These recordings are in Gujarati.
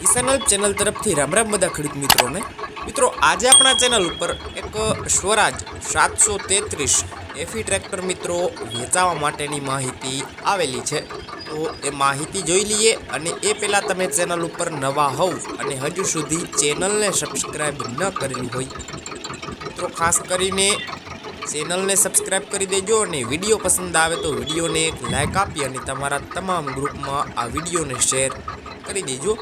કિસાન ચેનલ તરફથી રામ રામ બધા ખેડૂત મિત્રોને. મિત્રો, આજે આપણા ચેનલ ઉપર એક સ્વરાજ સાતસો તેત્રીસ એફી ટ્રેક્ટર મિત્રો વેચાવા માટેની માહિતી આવેલી છે. તો એ માહિતી જોઈ લઈએ અને એ પહેલાં તમે ચેનલ ઉપર નવા હોવ અને હજુ સુધી ચેનલને સબસ્ક્રાઈબ ન કરેલી હોય, મિત્રો, ખાસ કરીને ચેનલને સબસ્ક્રાઇબ કરી દેજો અને વીડિયો પસંદ આવે તો વિડીયોને એક લાઇક આપી અને તમારા તમામ ગ્રુપમાં આ વિડીયોને શેર કરી દેજો.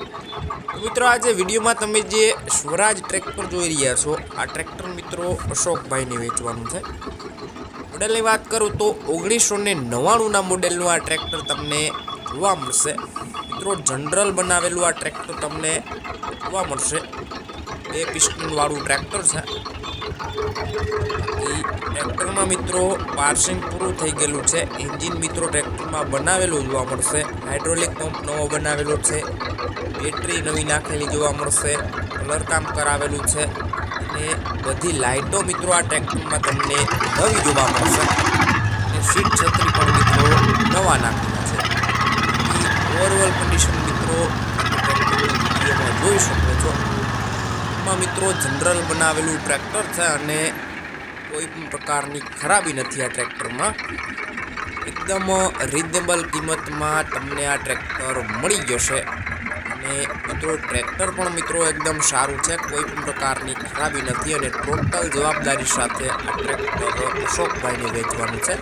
મિત્રો, આજે વિડીયોમાં તમે જે સ્વરાજ ટ્રેક્ટર જોઈ રહ્યા છો, આ ટ્રેક્ટર મિત્રો અશોકભાઈને વેચવાનું છે. મોડેલની વાત કરું તો ઓગણીસો ને નવ્વાણુંના મોડેલનું આ ટ્રેક્ટર તમને જોવા મળશે. મિત્રો, જનરલ બનાવેલું આ ટ્રેક્ટર તમને જોવા મળશે. બે પિસ્ટનવાળું ટ્રેક્ટર છે. ટ્રેક્ટરમાં મિત્રો પાર્સિંગ પૂરું થઈ ગયેલું છે. એન્જિન મિત્રો ટ્રેક્ટરમાં બનાવેલું જોવા મળશે. હાઇડ્રોલિક પંપ નવો બનાવેલો છે. બેટરી નવી નાખેલી જોવા મળશે. કલર કામ કરાવેલું છે. અને બધી લાઇટો મિત્રો આ ટ્રેક્ટરમાં તમને નવી જોવા મળશે. અને સીટ છત્રી પણ મિત્રો નવા નાખેલા છે ઓવરઓલ કન્ડિશન મિત્રો તમે ટ્રેક્ટરની વિડીયોમાં જોઈ શકો છો મિત્રો જનરલ બનાવેલું ટ્રેક્ટર છે અને કોઈ પણ પ્રકારની ખરાબી નથી આ ટ્રેક્ટરમાં. એકદમ રિઝનેબલ કિંમતમાં તમને આ ટ્રેક્ટર મળી જશે. અને મિત્રો ટ્રેક્ટર પણ મિત્રો એકદમ સારું છે, કોઈ પણ પ્રકારની ખરાબી નથી અને ટોટલ જવાબદારી સાથે આ ટ્રેક્ટર અશોકભાઈને વેચવાનું છે.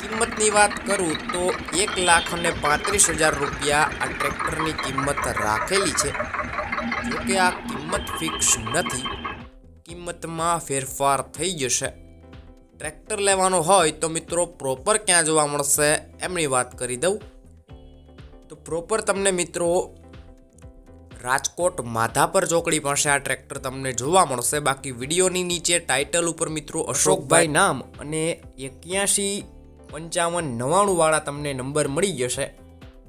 કિંમતની વાત કરું તો એક લાખ અને પાંત્રીસ હજાર રૂપિયા આ ટ્રેક્ટરની કિંમત રાખેલી છે. જોકે આ કિંમત ફિક્સ નથી. કિંમતમાં ફેરફાર થઈ જશે. ટ્રેક્ટર લેવાનો હોય તો મિત્રો પ્રોપર ક્યાં જોવા મળશે એમની વાત કરી દઉં. તો પ્રોપર તમને મિત્રો રાજકોટ માધાપર ચોકડી પાસે આ ટ્રેક્ટર તમને જોવા મળશે. બાકી વિડીયોની નીચે ટાઇટલ ઉપર મિત્રો અશોકભાઈ નામ અને એક્યાસી પંચાવન નવ્વાણુંવાળા તમને નંબર મળી જશે.